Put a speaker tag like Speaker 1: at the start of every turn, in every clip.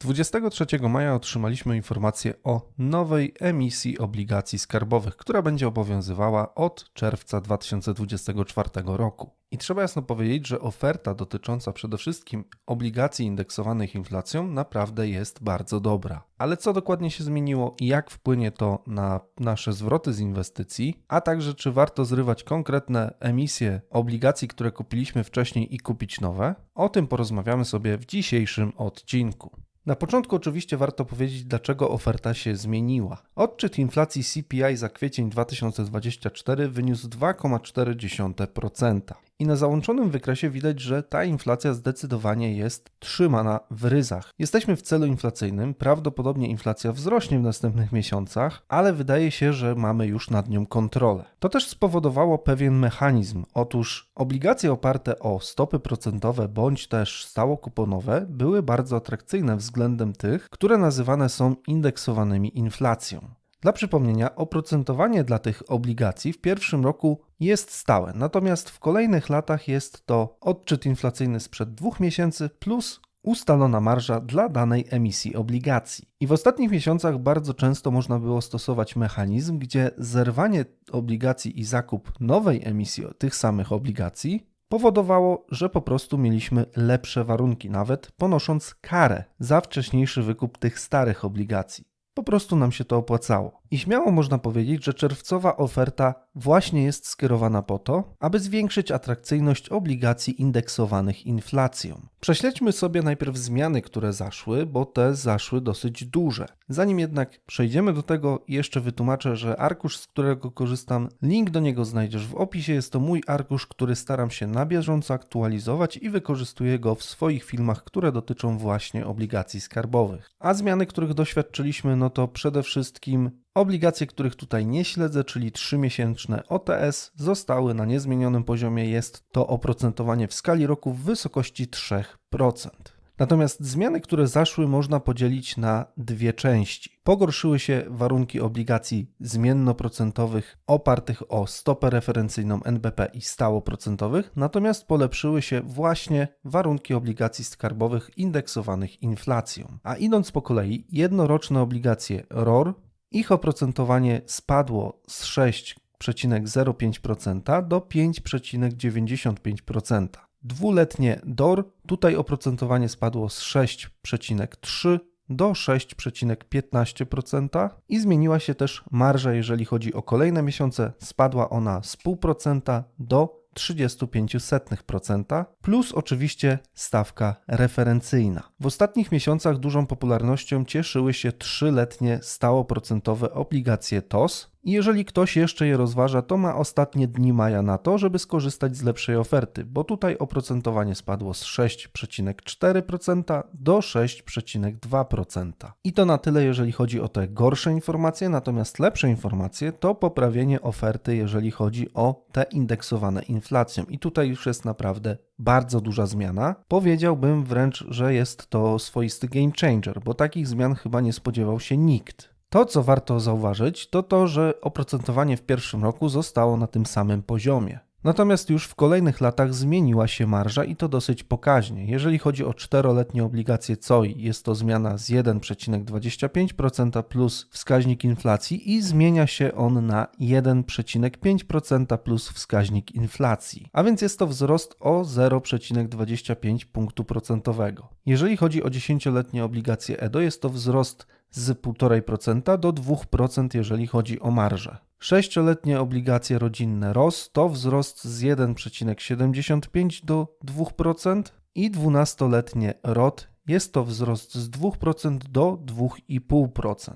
Speaker 1: 23 maja otrzymaliśmy informację o nowej emisji obligacji skarbowych, która będzie obowiązywała od czerwca 2024 roku. I trzeba jasno powiedzieć, że oferta dotycząca przede wszystkim obligacji indeksowanych inflacją naprawdę jest bardzo dobra. Ale co dokładnie się zmieniło i jak wpłynie to na nasze zwroty z inwestycji, a także czy warto zrywać konkretne emisje obligacji, które kupiliśmy wcześniej i kupić nowe, o tym porozmawiamy sobie w dzisiejszym odcinku. Na początku oczywiście warto powiedzieć, dlaczego oferta się zmieniła. Odczyt inflacji CPI za kwiecień 2024 wyniósł 2,4%. I na załączonym wykresie widać, że ta inflacja zdecydowanie jest trzymana w ryzach. Jesteśmy w celu inflacyjnym, prawdopodobnie inflacja wzrośnie w następnych miesiącach, ale wydaje się, że mamy już nad nią kontrolę. To też spowodowało pewien mechanizm. Otóż obligacje oparte o stopy procentowe bądź też stałokuponowe były bardzo atrakcyjne względem tych, które nazywane są indeksowanymi inflacją. Dla przypomnienia, oprocentowanie dla tych obligacji w pierwszym roku jest stałe, natomiast w kolejnych latach jest to odczyt inflacyjny sprzed dwóch miesięcy plus ustalona marża dla danej emisji obligacji. I w ostatnich miesiącach bardzo często można było stosować mechanizm, gdzie zerwanie obligacji i zakup nowej emisji tych samych obligacji powodowało, że po prostu mieliśmy lepsze warunki, nawet ponosząc karę za wcześniejszy wykup tych starych obligacji. Po prostu nam się to opłacało. I śmiało można powiedzieć, że czerwcowa oferta właśnie jest skierowana po to, aby zwiększyć atrakcyjność obligacji indeksowanych inflacją. Prześledźmy sobie najpierw zmiany, które zaszły, bo te zaszły dosyć duże. Zanim jednak przejdziemy do tego, jeszcze wytłumaczę, że arkusz, z którego korzystam, link do niego znajdziesz w opisie. Jest to mój arkusz, który staram się na bieżąco aktualizować i wykorzystuję go w swoich filmach, które dotyczą właśnie obligacji skarbowych. A zmiany, których doświadczyliśmy, no to przede wszystkim Obligacje, których tutaj nie śledzę, czyli 3-miesięczne OTS, zostały na niezmienionym poziomie. Jest to oprocentowanie w skali roku w wysokości 3%. Natomiast zmiany, które zaszły, można podzielić na dwie części. Pogorszyły się warunki obligacji zmiennoprocentowych opartych o stopę referencyjną NBP i stałoprocentowych, natomiast polepszyły się właśnie warunki obligacji skarbowych indeksowanych inflacją. A idąc po kolei, jednoroczne obligacje ROR ich oprocentowanie spadło z 6,05% do 5,95%. Dwuletnie DOR, tutaj oprocentowanie spadło z 6,3 do 6,15% i zmieniła się też marża, jeżeli chodzi o kolejne miesiące, spadła ona z 0,5% do 0,35%, plus oczywiście stawka referencyjna. W ostatnich miesiącach dużą popularnością cieszyły się trzyletnie stałoprocentowe obligacje TOS, i jeżeli ktoś jeszcze je rozważa, to ma ostatnie dni maja na to, żeby skorzystać z lepszej oferty, bo tutaj oprocentowanie spadło z 6,4% do 6,2%. I to na tyle, jeżeli chodzi o te gorsze informacje, natomiast lepsze informacje to poprawienie oferty, jeżeli chodzi o te indeksowane inflacją. I tutaj już jest naprawdę bardzo duża zmiana. Powiedziałbym wręcz, że jest to swoisty game changer, bo takich zmian chyba nie spodziewał się nikt. To, co warto zauważyć, to to, że oprocentowanie w pierwszym roku zostało na tym samym poziomie. Natomiast już w kolejnych latach zmieniła się marża i to dosyć pokaźnie. Jeżeli chodzi o czteroletnie obligacje COI, jest to zmiana z 1,25% plus wskaźnik inflacji i zmienia się on na 1,5% plus wskaźnik inflacji. A więc jest to wzrost o 0,25 punktu procentowego. Jeżeli chodzi o 10-letnie obligacje EDO, jest to wzrost z 1,5% do 2%, jeżeli chodzi o marżę. Sześcioletnie obligacje rodzinne ROS to wzrost z 1,75 do 2% i 12-letnie ROT jest to wzrost z 2% do 2,5%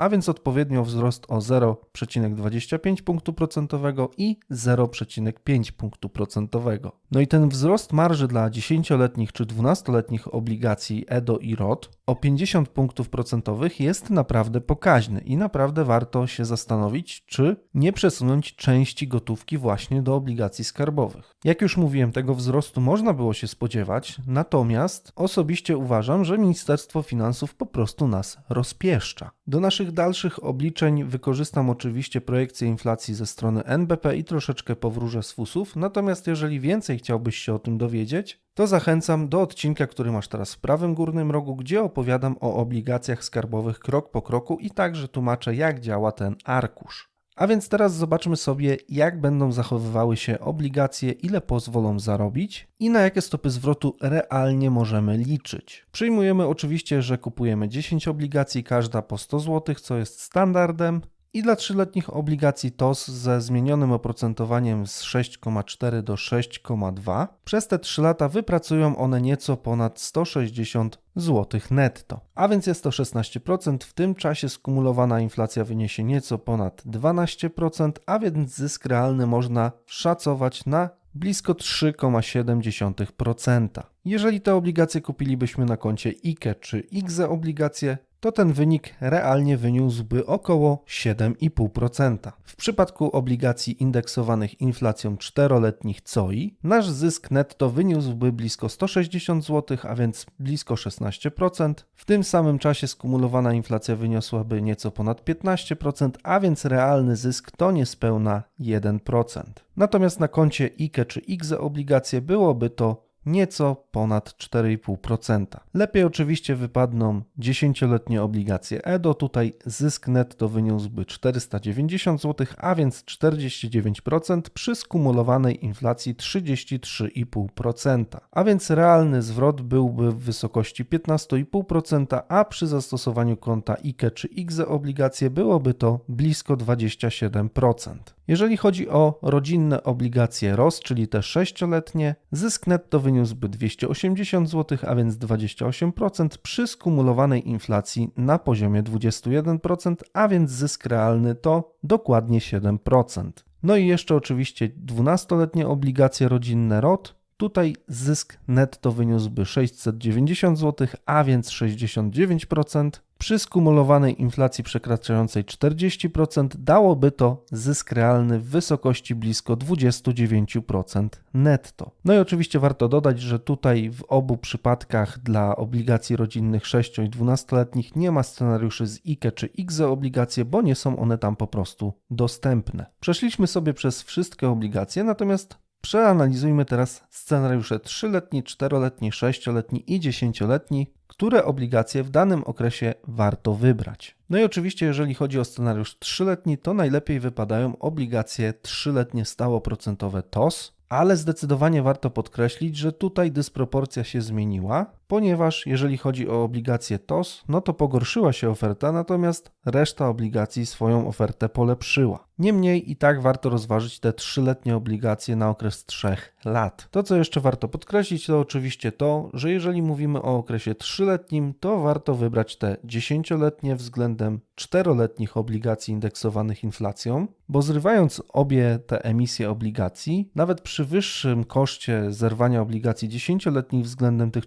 Speaker 1: a więc odpowiednio wzrost o 0,25 punktu procentowego i 0,5 punktu procentowego. No i ten wzrost marży dla 10-letnich czy 12-letnich obligacji EDO i ROT o 50 punktów procentowych jest naprawdę pokaźny i naprawdę warto się zastanowić, czy nie przesunąć części gotówki właśnie do obligacji skarbowych. Jak już mówiłem, tego wzrostu można było się spodziewać, natomiast osobiście uważam, że Ministerstwo Finansów po prostu nas rozpieszcza. Do naszych dalszych obliczeń wykorzystam oczywiście projekcję inflacji ze strony NBP i troszeczkę powróżę z fusów, natomiast jeżeli więcej chciałbyś się o tym dowiedzieć, to zachęcam do odcinka, który masz teraz w prawym górnym rogu, gdzie opowiadam o obligacjach skarbowych krok po kroku i także tłumaczę, jak działa ten arkusz. A więc teraz zobaczmy sobie, jak będą zachowywały się obligacje, ile pozwolą zarobić i na jakie stopy zwrotu realnie możemy liczyć. Przyjmujemy oczywiście, że kupujemy 10 obligacji, każda po 100 zł, co jest standardem. I dla trzyletnich obligacji TOS ze zmienionym oprocentowaniem z 6,4 do 6,2 przez te 3 lata wypracują one nieco ponad 160 zł netto. A więc jest to 16%, w tym czasie skumulowana inflacja wyniesie nieco ponad 12%, a więc zysk realny można szacować na blisko 3,7%. Jeżeli te obligacje kupilibyśmy na koncie IKE czy IGZE obligacje, to ten wynik realnie wyniósłby około 7,5%. W przypadku obligacji indeksowanych inflacją czteroletnich COI, nasz zysk netto wyniósłby blisko 160 zł, a więc blisko 16%. W tym samym czasie skumulowana inflacja wyniosłaby nieco ponad 15%, a więc realny zysk to niespełna 1%. Natomiast na koncie IKE czy IGZE obligacje byłoby to nieco ponad 4,5%. Lepiej oczywiście wypadną 10-letnie obligacje EDO. Tutaj zysk netto wyniósłby 490 zł, a więc 49% przy skumulowanej inflacji 33,5%. A więc realny zwrot byłby w wysokości 15,5%, a przy zastosowaniu konta IKE czy IGZE obligacje byłoby to blisko 27%. Jeżeli chodzi o rodzinne obligacje ROS, czyli te 6-letnie, zysk netto wyniósłby 280 zł, a więc 28% przy skumulowanej inflacji na poziomie 21%, a więc zysk realny to dokładnie 7%. No i jeszcze oczywiście 12-letnie obligacje rodzinne ROT, Tutaj zysk netto wyniósłby 690 zł, a więc 69%. Przy skumulowanej inflacji przekraczającej 40% dałoby to zysk realny w wysokości blisko 29% netto. No i oczywiście warto dodać, że tutaj w obu przypadkach dla obligacji rodzinnych 6 i 12-letnich nie ma scenariuszy z IKE czy IGZE obligacje, bo nie są one tam po prostu dostępne. Przeszliśmy sobie przez wszystkie obligacje, natomiast Przeanalizujmy teraz scenariusze 3-letni, 4-letni, 6-letni i 10-letni, które obligacje w danym okresie warto wybrać. No i oczywiście, jeżeli chodzi o scenariusz 3-letni, to najlepiej wypadają obligacje 3-letnie stałoprocentowe TOS, ale zdecydowanie warto podkreślić, że tutaj dysproporcja się zmieniła, ponieważ jeżeli chodzi o obligacje TOS, no to pogorszyła się oferta, natomiast reszta obligacji swoją ofertę polepszyła. Niemniej i tak warto rozważyć te trzyletnie obligacje na okres 3 lat. To, co jeszcze warto podkreślić, to oczywiście to, że jeżeli mówimy o okresie trzyletnim, to warto wybrać te 10-letnie względem 4-letnich obligacji indeksowanych inflacją, bo zrywając obie te emisje obligacji, nawet przy wyższym koszcie zerwania obligacji 10-letnich względem tych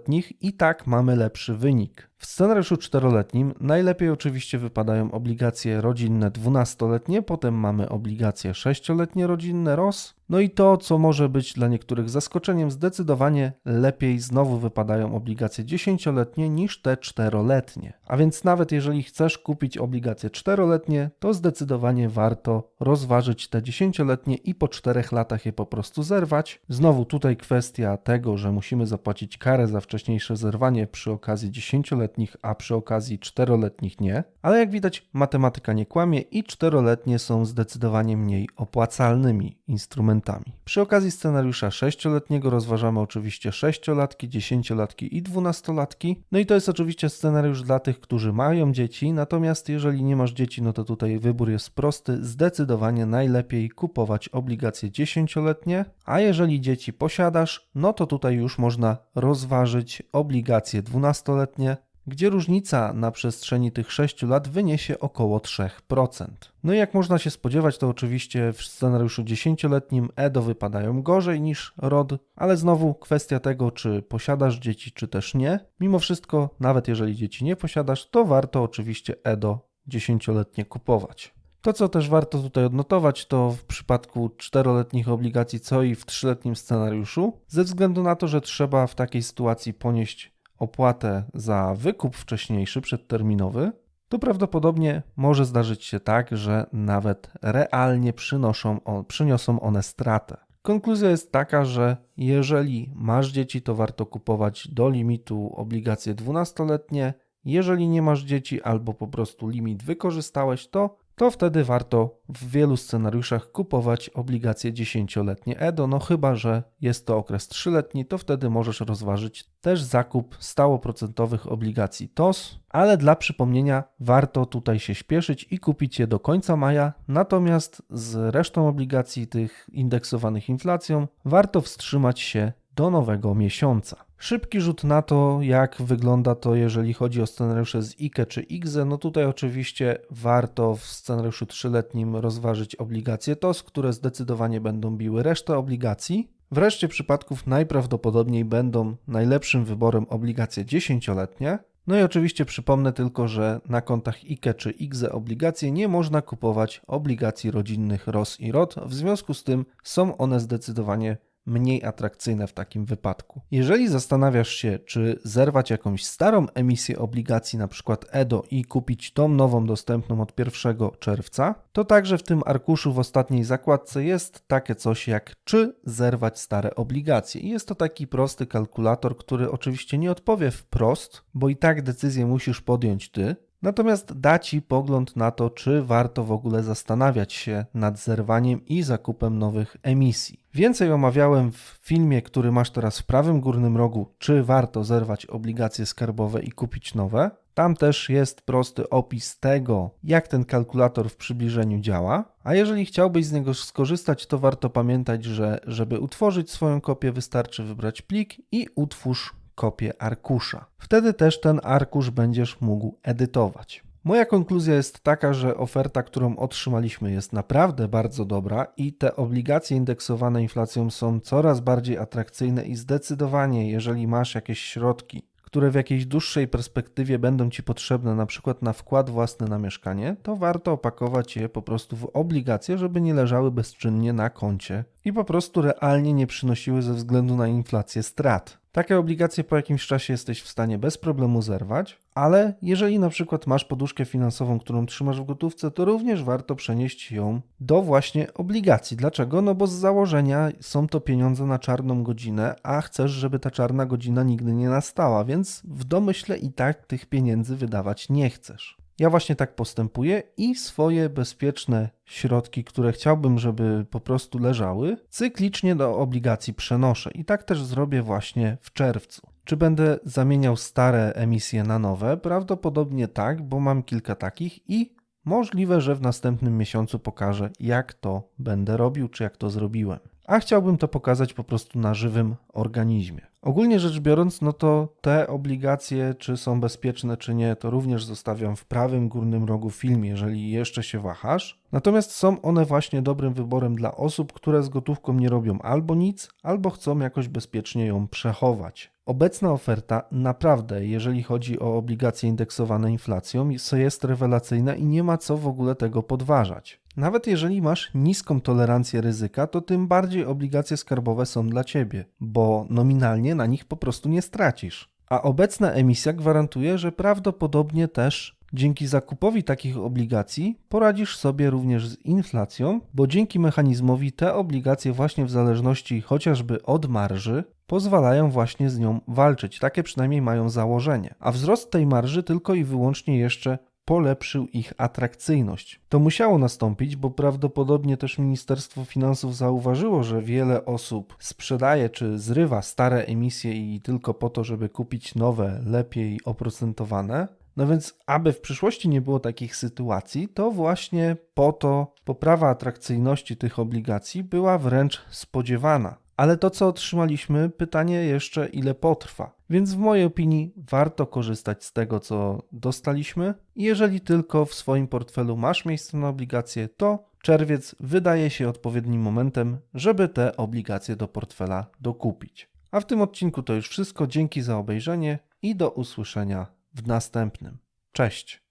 Speaker 1: 4-letnich, i tak mamy lepszy wynik. W scenariuszu czteroletnim najlepiej oczywiście wypadają obligacje rodzinne 12-letnie, potem mamy obligacje 6-letnie rodzinne ROS, no i to, co może być dla niektórych zaskoczeniem, zdecydowanie lepiej znowu wypadają obligacje 10-letnie niż te 4-letnie. A więc nawet jeżeli chcesz kupić obligacje 4-letnie, to zdecydowanie warto rozważyć te 10-letnie i po 4 latach je po prostu zerwać. Znowu tutaj kwestia tego, że musimy zapłacić karę za wcześniejsze zerwanie przy okazji 10-letnich, a przy okazji 4-letnich nie. Ale jak widać, matematyka nie kłamie i 4-letnie są zdecydowanie mniej opłacalnymi instrumentami przy okazji scenariusza 6-letniego rozważamy oczywiście 6-latki, 10-latki i 12-latki. No i to jest oczywiście scenariusz dla tych, którzy mają dzieci, natomiast jeżeli nie masz dzieci, no to tutaj wybór jest prosty. Zdecydowanie najlepiej kupować obligacje 10-letnie, a jeżeli dzieci posiadasz, no to tutaj już można rozważyć obligacje 12-letnie, gdzie różnica na przestrzeni tych 6 lat wyniesie około 3%. No i jak można się spodziewać, to oczywiście w scenariuszu 10-letnim EDO wypadają gorzej niż ROD, ale znowu kwestia tego, czy posiadasz dzieci, czy też nie. Mimo wszystko, nawet jeżeli dzieci nie posiadasz, to warto oczywiście EDO 10-letnie kupować. To, co też warto tutaj odnotować, to w przypadku czteroletnich obligacji COI w trzyletnim scenariuszu, ze względu na to, że trzeba w takiej sytuacji ponieść opłatę za wykup wcześniejszy, przedterminowy, to prawdopodobnie może zdarzyć się tak, że nawet realnie przynoszą on, przyniosą one stratę. Konkluzja jest taka, że jeżeli masz dzieci, to warto kupować do limitu obligacje 12-letnie. Jeżeli nie masz dzieci albo po prostu limit wykorzystałeś, to to wtedy warto w wielu scenariuszach kupować obligacje 10-letnie EDO. No chyba, że jest to okres 3-letni, to wtedy możesz rozważyć też zakup stałoprocentowych obligacji TOS, ale dla przypomnienia warto tutaj się śpieszyć i kupić je do końca maja, natomiast z resztą obligacji tych indeksowanych inflacją warto wstrzymać się do nowego miesiąca. Szybki rzut na to, jak wygląda to, jeżeli chodzi o scenariusze z IKE czy IGZE. No tutaj oczywiście warto w scenariuszu trzyletnim rozważyć obligacje TOS, które zdecydowanie będą biły resztę obligacji. W reszcie przypadków najprawdopodobniej będą najlepszym wyborem obligacje 10-letnie. No i oczywiście przypomnę tylko, że na kontach IKE czy IGZE obligacje nie można kupować obligacji rodzinnych ROS i ROT, w związku z tym są one zdecydowanie mniej atrakcyjne w takim wypadku. Jeżeli zastanawiasz się, czy zerwać jakąś starą emisję obligacji, przykład EDO i kupić tą nową dostępną od 1 czerwca, to także w tym arkuszu w ostatniej zakładce jest takie coś jak czy zerwać stare obligacje. I jest to taki prosty kalkulator, który oczywiście nie odpowie wprost, bo i tak decyzję musisz podjąć ty, Natomiast da Ci pogląd na to, czy warto w ogóle zastanawiać się nad zerwaniem i zakupem nowych emisji. Więcej omawiałem w filmie, który masz teraz w prawym górnym rogu, czy warto zerwać obligacje skarbowe i kupić nowe. Tam też jest prosty opis tego, jak ten kalkulator w przybliżeniu działa. A jeżeli chciałbyś z niego skorzystać, to warto pamiętać, że żeby utworzyć swoją kopię, wystarczy wybrać plik i utwórz kopię arkusza. Wtedy też ten arkusz będziesz mógł edytować. Moja konkluzja jest taka, że oferta, którą otrzymaliśmy, jest naprawdę bardzo dobra i te obligacje indeksowane inflacją są coraz bardziej atrakcyjne i zdecydowanie, jeżeli masz jakieś środki, które w jakiejś dłuższej perspektywie będą Ci potrzebne, na przykład na wkład własny na mieszkanie, to warto opakować je po prostu w obligacje, żeby nie leżały bezczynnie na koncie i po prostu realnie nie przynosiły ze względu na inflację strat. Takie obligacje po jakimś czasie jesteś w stanie bez problemu zerwać, ale jeżeli na przykład masz poduszkę finansową, którą trzymasz w gotówce, to również warto przenieść ją do właśnie obligacji. Dlaczego? No bo z założenia są to pieniądze na czarną godzinę, a chcesz, żeby ta czarna godzina nigdy nie nastała, więc w domyśle i tak tych pieniędzy wydawać nie chcesz. Ja właśnie tak postępuję i swoje bezpieczne środki, które chciałbym, żeby po prostu leżały, cyklicznie do obligacji przenoszę. I tak też zrobię właśnie w czerwcu. Czy będę zamieniał stare emisje na nowe? Prawdopodobnie tak, bo mam kilka takich i możliwe, że w następnym miesiącu pokażę, jak to będę robił, czy jak to zrobiłem a chciałbym to pokazać po prostu na żywym organizmie. Ogólnie rzecz biorąc, no to te obligacje, czy są bezpieczne, czy nie, to również zostawiam w prawym górnym rogu filmu, jeżeli jeszcze się wahasz. Natomiast są one właśnie dobrym wyborem dla osób, które z gotówką nie robią albo nic, albo chcą jakoś bezpiecznie ją przechować. Obecna oferta naprawdę, jeżeli chodzi o obligacje indeksowane inflacją, jest rewelacyjna i nie ma co w ogóle tego podważać. Nawet jeżeli masz niską tolerancję ryzyka, to tym bardziej obligacje skarbowe są dla ciebie, bo nominalnie na nich po prostu nie stracisz. A obecna emisja gwarantuje, że prawdopodobnie też dzięki zakupowi takich obligacji poradzisz sobie również z inflacją, bo dzięki mechanizmowi te obligacje właśnie w zależności chociażby od marży pozwalają właśnie z nią walczyć. Takie przynajmniej mają założenie. A wzrost tej marży tylko i wyłącznie jeszcze polepszył ich atrakcyjność. To musiało nastąpić, bo prawdopodobnie też Ministerstwo Finansów zauważyło, że wiele osób sprzedaje czy zrywa stare emisje i tylko po to, żeby kupić nowe, lepiej oprocentowane. No więc, aby w przyszłości nie było takich sytuacji, to właśnie po to poprawa atrakcyjności tych obligacji była wręcz spodziewana. Ale to, co otrzymaliśmy, pytanie jeszcze ile potrwa. Więc w mojej opinii warto korzystać z tego, co dostaliśmy. Jeżeli tylko w swoim portfelu masz miejsce na obligacje, to czerwiec wydaje się odpowiednim momentem, żeby te obligacje do portfela dokupić. A w tym odcinku to już wszystko. Dzięki za obejrzenie i do usłyszenia w następnym. Cześć!